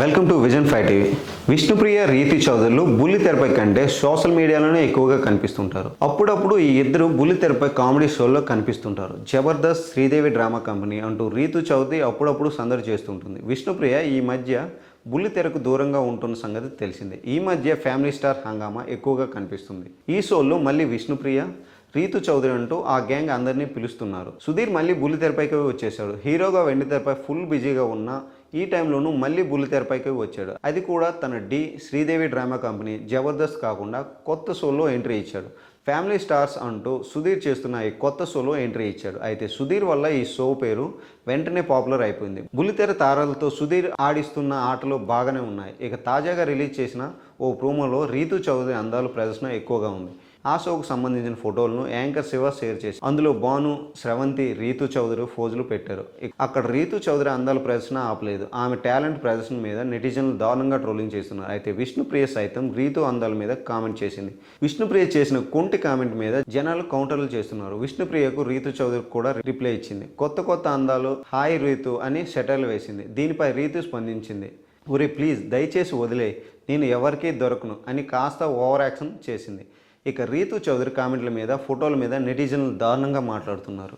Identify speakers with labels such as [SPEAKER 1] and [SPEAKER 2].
[SPEAKER 1] Welcome to vision five TV. Vishnupriya Reethi చౌదరులు బుల్లి తెరపై కంటే సోషల్ మీడియాలోనే ఎక్కువగా కనిపిస్తుంటారు. అప్పుడప్పుడు ఈ ఇద్దరు బుల్లి తెరపై కామెడీ షోల్లో కనిపిస్తుంటారు. జబర్దస్త్ శ్రీదేవి డ్రామా కంపెనీ అంటూ రీతు చౌదరి అప్పుడప్పుడు సందడి చేస్తుంటుంది. విష్ణుప్రియ ఈ మధ్య బుల్లి తెరకు దూరంగా ఉంటున్న సంగతి తెలిసిందే. ఈ మధ్య ఫ్యామిలీ స్టార్ హంగామా ఎక్కువగా కనిపిస్తుంది. ఈ షోలో మళ్ళీ విష్ణుప్రియ రీతు చౌదరి అంటూ ఆ గ్యాంగ్ అందరినీ పిలుస్తున్నారు. సుధీర్ మళ్ళీ బుల్లి తెరపైకి వచ్చేసాడు హీరోగా వెండి తెరపై ఫుల్ బిజీగా ఉన్న ఈ టైంలోనూ మళ్ళీ బుల్లితెరపైకి వచ్చాడు. అది కూడా తన డి. శ్రీదేవి డ్రామా కంపెనీ జబర్దస్త్ కాకుండా కొత్త షోలో ఎంట్రీ ఇచ్చాడు. ఫ్యామిలీ స్టార్స్ అంటూ సుధీర్ చేస్తున్న ఈ కొత్త షోలో ఎంట్రీ ఇచ్చాడు. అయితే సుధీర్ వల్ల ఈ షో పేరు వెంటనే పాపులర్ అయిపోయింది. బుల్లితెర తారలతో సుధీర్ ఆడిస్తున్న ఆటలు బాగానే ఉన్నాయి. ఇక తాజాగా రిలీజ్ చేసిన ఓ ప్రోమోలో రీతు చౌదరి అందాలు ప్రదర్శన ఎక్కువగా ఉంది. ఆ షోకు సంబంధించిన ఫోటోలను యాంకర్ శివ షేర్ చేసి అందులో బాను స్రవంతి రీతు చౌదరి ఫోజులు పెట్టారు. అక్కడ రీతు చౌదరి అందాల ప్రదర్శన ఆపలేదు. ఆమె టాలెంట్ ప్రదర్శన మీద నెటిజన్లు దారుణంగా ట్రోలింగ్ చేస్తున్నారు. అయితే విష్ణుప్రియ సైతం రీతు అందాల మీద కామెంట్ చేసింది. విష్ణుప్రియ చేసిన కొంటి కామెంట్ మీద జనాలు కౌంటర్లు చేస్తున్నారు. విష్ణుప్రియకు రీతు చౌదరి కూడా రిప్లై ఇచ్చింది. కొత్త కొత్త అందాలు హాయ్ రీతు అని షటర్లు వేసింది. దీనిపై రీతు స్పందించింది. ఒరే ప్లీజ్ దయచేసి వదిలే నేను ఎవరికీ దొరకను అని కాస్త ఓవర్ యాక్షన్ చేసింది. ఇక రీతు చౌదరి కామెంట్ల మీద ఫోటోల మీద నెటిజన్లు దారుణంగా మాట్లాడుతున్నారు.